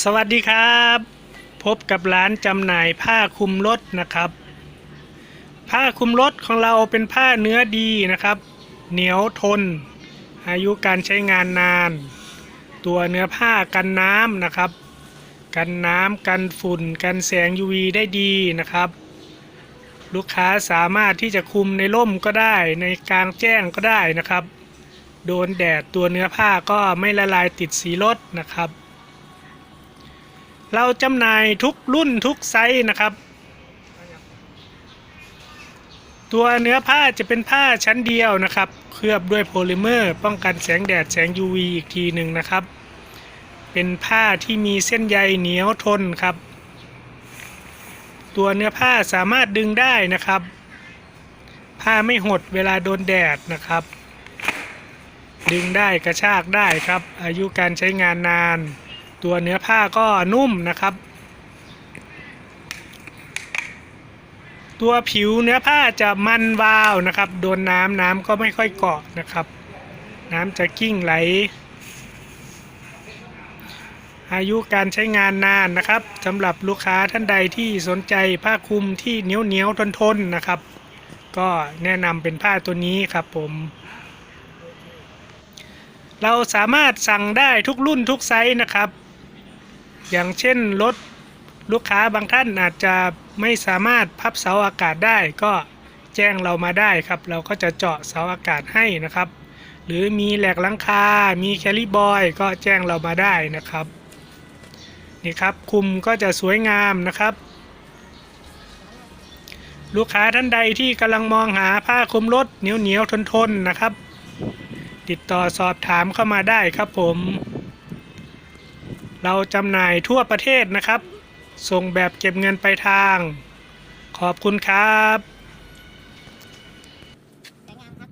สวัสดีครับ พบกับร้านจำหน่ายผ้าคลุมรถนะครับ ผ้าคลุมรถของเราเป็นผ้าเนื้อดีนะครับ เหนียวทน อายุการใช้งานนาน ตัวเนื้อผ้ากันน้ำนะครับ กันน้ำกันฝุ่น กันแสง UV ได้ดีนะครับ ลูกค้าสามารถที่จะคุมในร่มก็ได้ในกลางแจ้งก็ได้นะครับ โดนแดดตัวเนื้อผ้าก็ไม่ละลายติดสีรถนะครับ เราจำหน่ายทุกรุ่นทุกไซส์นะครับ ตัวเนื้อผ้าจะเป็นผ้าชั้นเดียวนะครับ เคลือบด้วยโพลิเมอร์ ป้องกันแสงแดดแสง UV อีกทีหนึ่งนะครับ เป็นผ้าที่มีเส้นใยเหนียวทนครับ ตัวเนื้อผ้าสามารถดึงได้นะครับ ผ้าไม่หดเวลาโดนแดดนะครับ ดึงได้กระชากได้ครับ อายุการใช้งานนาน ตัวเนื้อผ้าก็นุ่มนะครับ ตัวผิวเนื้อผ้าจะมันวาวนะครับ โดนน้ำน้ำก็ไม่ค่อยเกาะนะครับ น้ำจะกิ้งไหล อายุการใช้งานนานนะครับสำหรับลูกค้าท่านใดที่สนใจผ้าคลุมที่เหนียวเหนียวทนทนนะครับ ก็แนะนำเป็นผ้าตัวนี้ครับผมเราสามารถสั่งได้ทุกรุ่นทุกไซส์นะครับ อย่างเช่นรถลูกค้าบางท่านอาจจะไม่สามารถพับเสาอากาศได้ ก็แจ้งเรามาได้ครับ เราก็จะเจาะเสาอากาศให้นะครับ หรือมีแหลกหลังคา มีแคลิบอย ก็แจ้งเรามาได้นะครับนี่ครับคุมก็จะสวยงามนะครับ ลูกค้าท่านใดที่กำลังมองหาผ้าคลุมรถเหนียวเหนียวทนทนๆนะครับ ติดต่อสอบถามเข้ามาได้ครับผม เราจำหน่ายทั่วประเทศนะครับ ส่งแบบเก็บเงินไปทาง ขอบคุณครับ